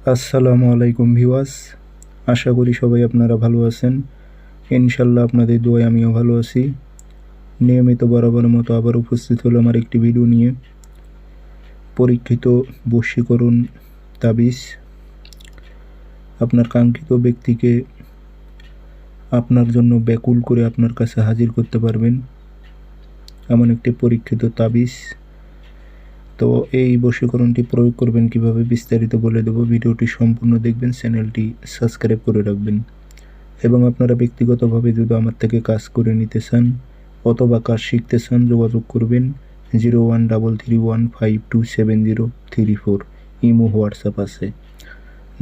আসসালামু আলাইকুম ভিওয়াস আশা করি সবাই আপনারা ভালো আছেন। ইনশাল্লাহ আপনাদের দোয়ায় আমিও ভালো আছি। নিয়মিত বরাবর মতো আবার উপস্থিত হলো আমার একটি ভিডিও নিয়ে। পরীক্ষিত বশীকরণ তাবিজ। আপনার কাঙ্ক্ষিত ব্যক্তিকে আপনার জন্য ব্যাকুল করে আপনার কাছে হাজির করতে পারবেন। এমন একটি পরীক্ষিত তাবিজ। তো এই বশীকরণটি প্রয়োগ করবেন কীভাবে বিস্তারিত বলে দেব ভিডিওটি সম্পূর্ণ দেখবেন, চ্যানেলটি সাবস্ক্রাইব করে রাখবেন। এবং আপনারা ব্যক্তিগতভাবে যদি আমার থেকে কাজ করে নিতে চান অথবা কাজ শিখতে চান, যোগাযোগ করবেন zero one double three one five two seven zero three four. Imo, WhatsApp আছে।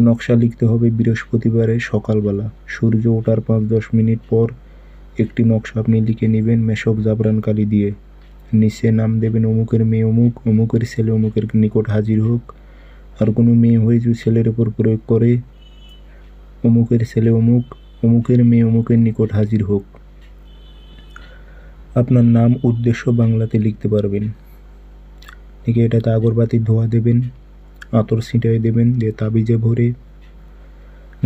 নকশা লিখতে হবে বৃহস্পতিবারে সকালবেলা। সূর্য ওঠার পাঁচ দশ মিনিট পর একটি নকশা আপনি লিখে নেবেন মেশক জাবরান কালি দিয়ে। নিচে নাম দেবেন অমুকের মেয়ে অমুক, অমুকের ছেলে অমুকের নিকট হাজির হোক। আর কোনো মেয়ে হয়ে যদি ছেলের ওপর প্রয়োগ করে, অমুকের ছেলে অমুক, অমুকের মেয়ে অমুকের নিকট হাজির হোক। আপনার নাম, উদ্দেশ্য বাংলাতে লিখতে পারবেন। লিখে এটাতে আগরবাতির ধোয়া দেবেন, আতর ছিটাই দেবেন, দিয়ে তাবিজে ভরে,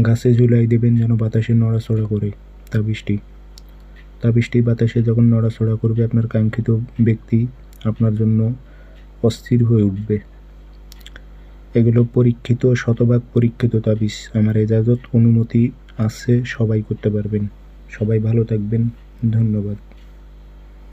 গাছে ঝুলাই দেবেন যেন বাতাসে নড়াচড়া করে। তাবিজটি তাবিজটি বাতাসে যখন নড়াচড়া করবে, আপনার কাঙ্ক্ষিত ব্যক্তি আপনার জন্য অস্থির হয়ে উঠবে। এগুলো পরীক্ষিত, শতভাগ পরীক্ষিত তাবিজ। আমার এজাজত অনুমতি আছে, সবাই করতে পারবেন। সবাই ভালো থাকবেন। ধন্যবাদ।